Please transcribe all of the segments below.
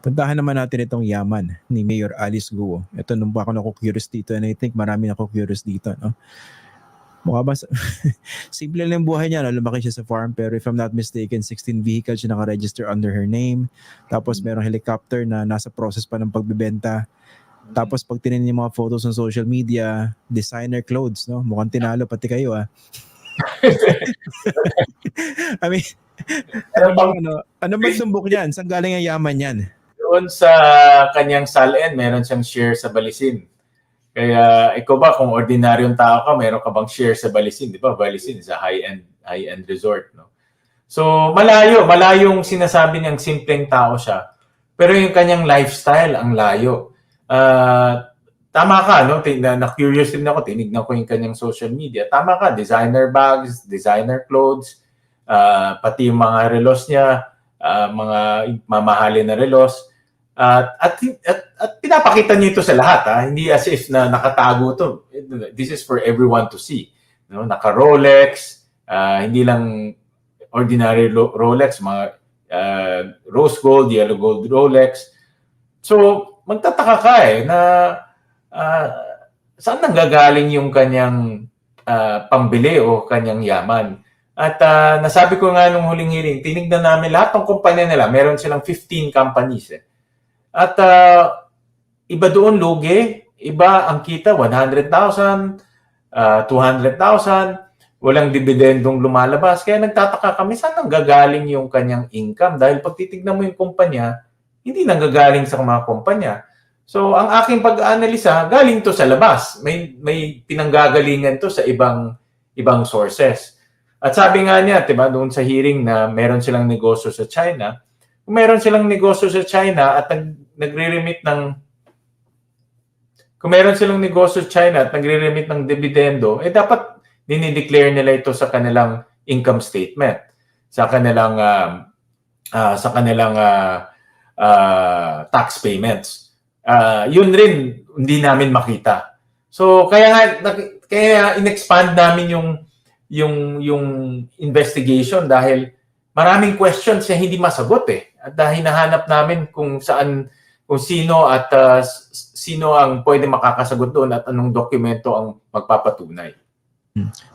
Puntahan naman natin itong yaman ni Mayor Alice Guo. Ito nung pa ako naku-curious dito and I think marami naku-curious dito. No? Mukha ba, simple lang buhay niya. No? Lumaki siya sa farm pero if I'm not mistaken, 16 vehicles siya naka-register under her name. Tapos merong helicopter na nasa process pa ng pagbibenta. Tapos pag tinin yung mga photos ng social media, designer clothes, no? Mukhang tinalo pati kayo ah. I mean, ano bang ano, ano bang sumbok niyan? Saan galing ang yaman niyan? Doon sa kanyang salin, meron siyang share sa Balisin. Kaya ikaw ba kung ordinaryong tao ka, meron ka bang share sa Balisin, 'di ba? Balisin is a high-end high-end resort, no. So, malayo, malayong sinasabi niyang simpleng tao siya. Pero yung kanyang lifestyle ang layo. Ah, tama ka, no? Tin- Na, curious din ako, tinignan ko yung kanyang social media. Tama ka, designer bags, designer clothes, ah, pati yung mga relos niya, ah, mga mamahalin na relos. At, at, at, at pinapakita niyo ito sa lahat, ha? hindi as if na nakatago to. This is for everyone to see. No? Naka-Rolex, ah, hindi lang ordinary Rolex, mga ah, rose gold, yellow gold Rolex. So, magtataka ka eh na ah, saan nanggagaling yung kanyang ah, pambili o kanyang yaman. At ah, nasabi ko nga nung huling hearing, tinignan namin lahat ng kumpanya nila. Meron silang 15 companies eh. At ah, iba doon lugi, iba ang kita 100,000, ah, 200,000, walang dividendong lumalabas. Kaya nagtataka kami saan nanggagaling yung kanyang income dahil pag titignan mo yung kumpanya, hindi nanggagaling sa mga kumpanya. So, ang aking pag-aanalisa, galing to sa labas. May may pinanggagalingan to sa ibang ibang sources. At sabi nga niya, 'di ba, doon sa hearing na meron silang negosyo sa China, meron silang negosyo sa China at nag, nagre-remit ng kung meron silang negosyo sa China at nagre-remit ng dividendo, eh dapat dinideclare nila ito sa kanilang income statement, sa kanilang ah, ah, sa kanilang ah, ah, tax payments. Ah, yun rin hindi namin makita. So kaya nga kaya in-expand namin yung yung yung investigation dahil maraming questions na hindi masagot eh. At dahil hinahanap namin kung saan kung sino at s- sino ang pwede makakasagot doon at anong dokumento ang magpapatunay.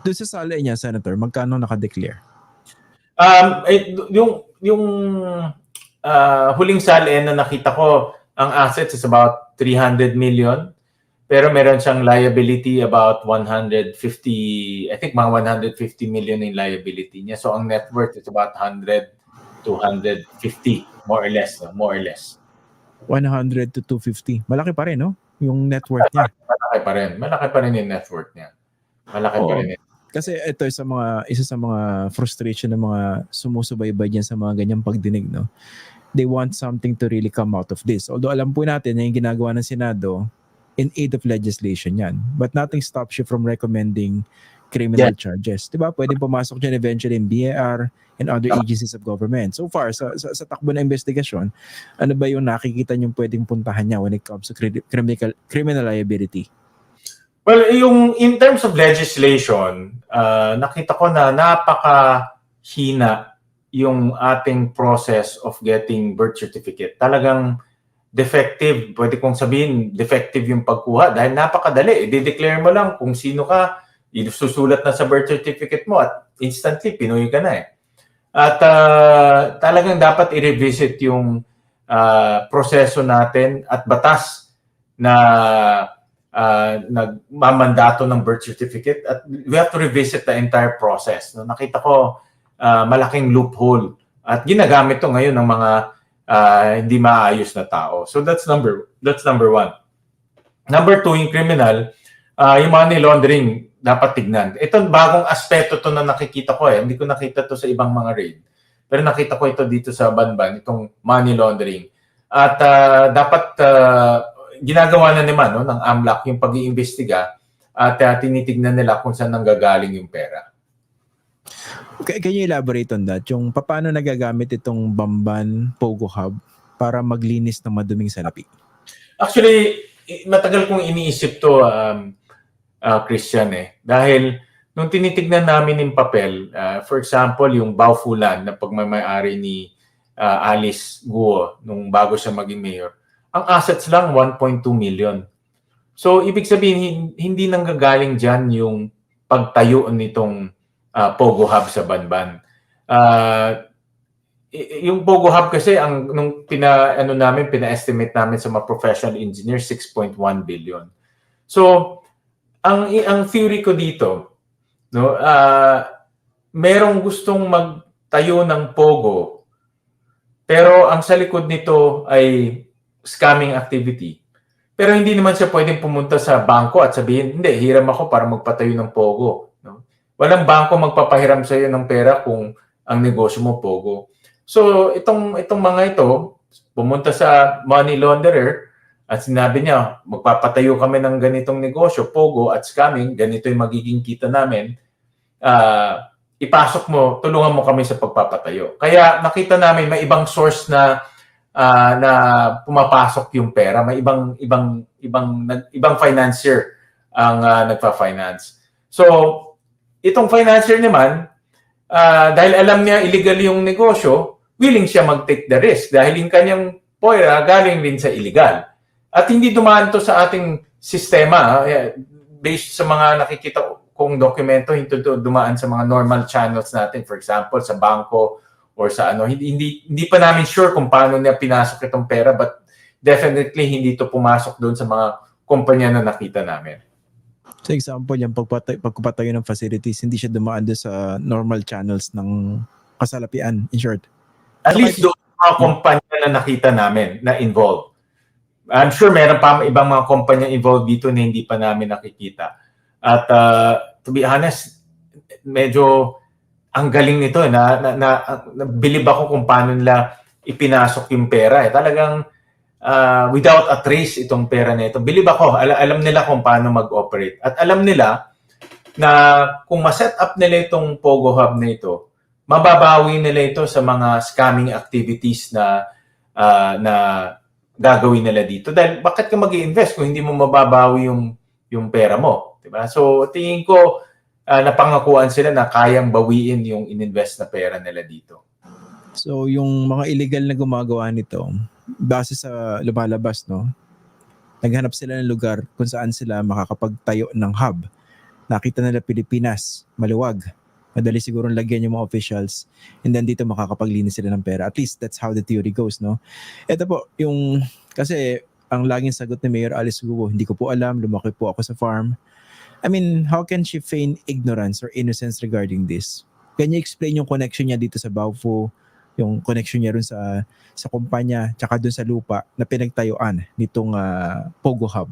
Doon sa sala niya, Senator, magkano naka-declare? Um, eh, yung yung ah, huling salin na nakita ko, ang assets is about 300 million. Pero meron siyang liability about 150, I think mga 150 million yung liability niya. So ang net worth is about 100 to 150, more or less, no? more or less. 100 to 250. Malaki pa rin, no? Yung net worth niya. Malaki pa rin. Malaki pa rin yung net worth niya. Malaki pa Oo. rin. Kasi ito sa mga isa sa mga frustration ng mga sumusubaybay diyan sa mga ganyang pagdinig, no. They want something to really come out of this. Although alam po natin na yung ginagawa ng Senado in aid of legislation yan. But nothing stops you from recommending criminal charges. 'Di ba? Pwedeng pumasok diyan eventually in BAR and other agencies of government. So far sa, sa, sa takbo ng investigasyon, ano ba yung nakikita niyo pwedeng puntahan niya when it comes to cri- criminal criminal liability? Well, yung in terms of legislation, ah, nakita ko na napakahina yung ating process of getting birth certificate. Talagang defective. Pwede kong sabihin, defective yung pagkuha dahil napakadali. I-declare mo lang kung sino ka, susulat na sa birth certificate mo at instantly, Pinoy ka na eh. At ah, talagang dapat i-revisit yung ah, proseso natin at batas na uh, nagmamandato ng birth certificate at we have to revisit the entire process. No, nakita ko ah, malaking loophole at ginagamit to ngayon ng mga ah, hindi maayos na tao. So that's number that's number one. Number two, yung criminal, ah, yung money laundering dapat tignan. Ito bagong aspeto to na nakikita ko eh. Hindi ko nakita to sa ibang mga raid. Pero nakita ko ito dito sa Banban, itong money laundering. At ah, dapat ah, ginagawa na naman no, ng AMLAC yung pag-iimbestiga at uh, tinitignan nila kung saan nanggagaling yung pera. Can, can you elaborate on that? Yung paano nagagamit itong Bamban Pogo Hub para maglinis ng maduming salapi? Actually, matagal kong iniisip to, um, uh, Christian eh. Dahil nung tinitignan namin yung papel, uh, for example, yung Baufulan na pagmamayari ni ah, Alice Guo nung bago siya maging mayor. Ang assets lang 1.2 million. So ibig sabihin hin- hindi nanggagaling diyan yung pagtayo nitong ah, Pogo Hub sa Banban. Y- yung Pogo Hub kasi ang nung pina ano namin pina-estimate namin sa mga professional engineers 6.1 billion. So ang ang theory ko dito no ah merong gustong magtayo ng Pogo pero ang sa likod nito ay scamming activity. Pero hindi naman siya pwedeng pumunta sa bangko at sabihin, hindi, hiram ako para magpatayo ng Pogo. No? Walang bangko magpapahiram sa iyo ng pera kung ang negosyo mo Pogo. So, itong, itong mga ito, pumunta sa money launderer at sinabi niya, magpapatayo kami ng ganitong negosyo, Pogo at scamming, ganito yung magiging kita namin. Ah, ipasok mo, tulungan mo kami sa pagpapatayo. Kaya nakita namin may ibang source na ah, na pumapasok yung pera, may ibang ibang ibang nag- ibang financier ang ah, nagfa-finance. So, itong financier naman ah, dahil alam niya illegal yung negosyo, willing siya mag-take the risk dahil yung kanyang pera galing din sa illegal. At hindi dumaan to sa ating sistema based sa mga nakikita kong dokumento hindi to dumaan sa mga normal channels natin for example sa bangko or sa ano hindi hindi, hindi pa namin sure kung paano niya pinasok itong pera but definitely hindi to pumasok doon sa mga kumpanya na nakita namin. So example, yung pagpatay, pagpapatayo ng facilities, hindi siya dumaan doon sa normal channels ng kasalapian, in short. At least doon sa mga kumpanya na nakita namin na involved. I'm sure meron pa ibang mga kumpanya involved dito na hindi pa namin nakikita. At uh, to be honest, medyo ang galing nito eh, na, na, na, na bilib ako kung paano nila ipinasok yung pera eh. Talagang uh, without a trace itong pera na ito. Bilib ako, al- alam nila kung paano mag-operate. At alam nila na kung ma-set up nila itong Pogo Hub na ito, mababawi nila ito sa mga scamming activities na ah, na gagawin nila dito. Dahil bakit ka mag invest kung hindi mo mababawi yung yung pera mo, 'di ba? So tingin ko ah, napangakuan sila na kayang bawiin yung ininvest na pera nila dito. So yung mga illegal na gumagawa nito, base sa lumalabas, no? Naghanap sila ng lugar kung saan sila makakapagtayo ng hub. Nakita nila Pilipinas, maluwag. Madali siguro lagyan yung mga officials and then dito makakapaglinis sila ng pera. At least that's how the theory goes, no? Ito po, yung, kasi ang laging sagot ni Mayor Alice Guo, hindi ko po alam, lumaki po ako sa farm. I mean, how can she feign ignorance or innocence regarding this? Can you explain yung connection niya dito sa Baofu, yung connection niya rin sa sa kumpanya, tsaka dun sa lupa na pinagtayuan nitong ah, Pogo Hub?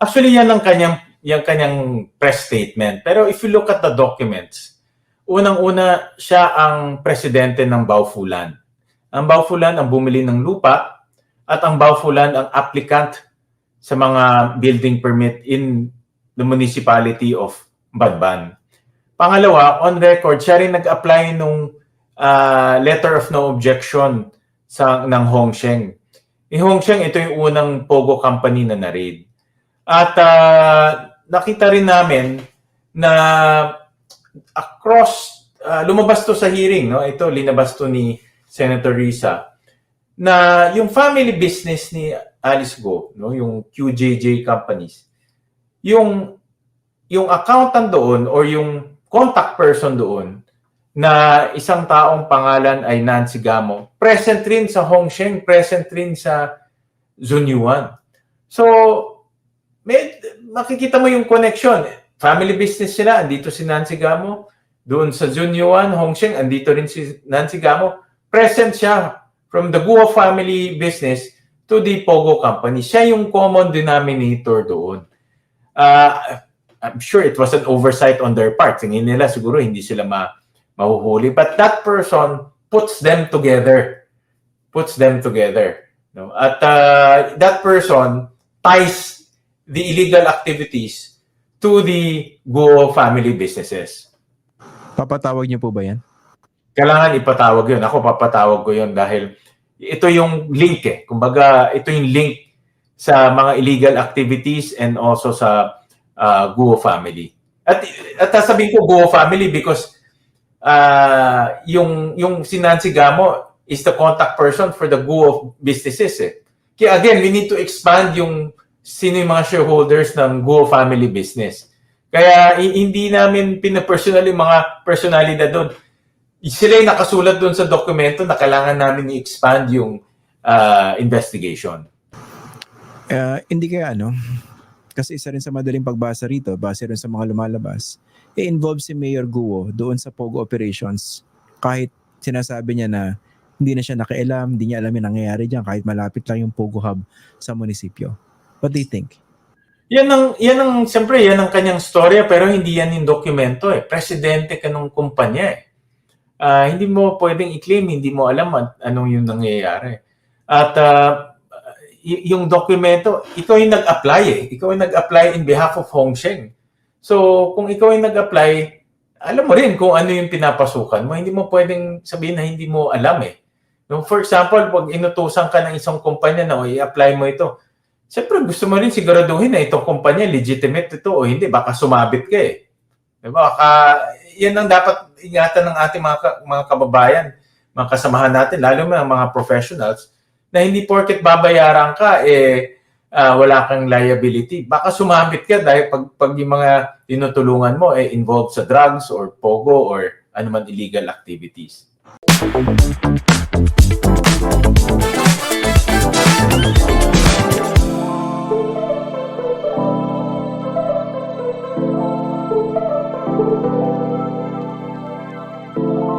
Actually, yan ang kanyang yung kanyang press statement. Pero if you look at the documents, unang-una siya ang presidente ng Baufulan. Ang Baufulan ang bumili ng lupa at ang Baufulan ang applicant sa mga building permit in the municipality of Badban. Pangalawa, on record, siya rin nag-apply nung ah, letter of no objection sa ng Hongsheng. Yung Hongsheng, ito yung unang Pogo company na na-raid. At ah, nakita rin namin na across, ah, lumabas to sa hearing, no? ito linabas to ni Senator Risa, na yung family business ni Alice Go, no? yung QJJ companies, yung yung accountant doon or yung contact person doon na isang taong pangalan ay Nancy Gamo, present rin sa Hongsheng, present rin sa Zunyuan. So, may, makikita mo yung connection. Family business sila, andito si Nancy Gamo. Doon sa Zunyuan, Hongsheng, andito rin si Nancy Gamo. Present siya from the Guo family business to the Pogo company. Siya yung common denominator doon. Uh, I'm sure it was an oversight on their part. Tingin nila siguro hindi sila ma mahuhuli. But that person puts them together. Puts them together. No? At uh, that person ties the illegal activities to the Guo family businesses. Papatawag niyo po ba yan? Kailangan ipatawag yun. Ako papatawag ko yun dahil ito yung link eh. Kumbaga, ito yung link sa mga illegal activities and also sa uh, Guo family. At, at sasabihin ko Guo family because uh, yung, yung si Nancy Gamo, is the contact person for the go of businesses eh. Kaya again, we need to expand yung sino yung mga shareholders ng Go Family Business. Kaya hindi namin pinapersonal yung mga personalidad doon. Sila yung nakasulat doon sa dokumento na kailangan namin i-expand yung ah, investigation. Uh, hindi kaya ano, kasi isa rin sa madaling pagbasa rito, base rin sa mga lumalabas, i-involve si Mayor Guo doon sa POGO operations kahit sinasabi niya na hindi na siya nakialam, hindi niya alam yung nangyayari dyan kahit malapit lang yung POGO hub sa munisipyo. What do you think? Yan ang, yan ang, siyempre, yan ang kanyang storya, pero hindi yan yung dokumento eh. Presidente ka ng kumpanya eh. Ah, hindi mo pwedeng i-claim, hindi mo alam at anong yung nangyayari. At y- yung dokumento, ikaw yung nag-apply eh. Ikaw yung nag-apply in behalf of Hong Sheng. So, kung ikaw yung nag-apply, alam mo rin kung ano yung pinapasukan mo. Hindi mo pwedeng sabihin na hindi mo alam eh. No, for example, pag inutusan ka ng isang kumpanya na i-apply mo ito, Siyempre, gusto mo rin siguraduhin na itong kumpanya legitimate ito o hindi. Baka sumabit ka eh. Diba? Baka, yan ang dapat ingatan ng ating mga, mga kababayan, mga kasamahan natin, lalo mga mga professionals, na hindi porket babayaran ka, eh, ah, wala kang liability. Baka sumabit ka dahil pag, pag yung mga tinutulungan mo eh, involved sa drugs or pogo or anuman illegal activities.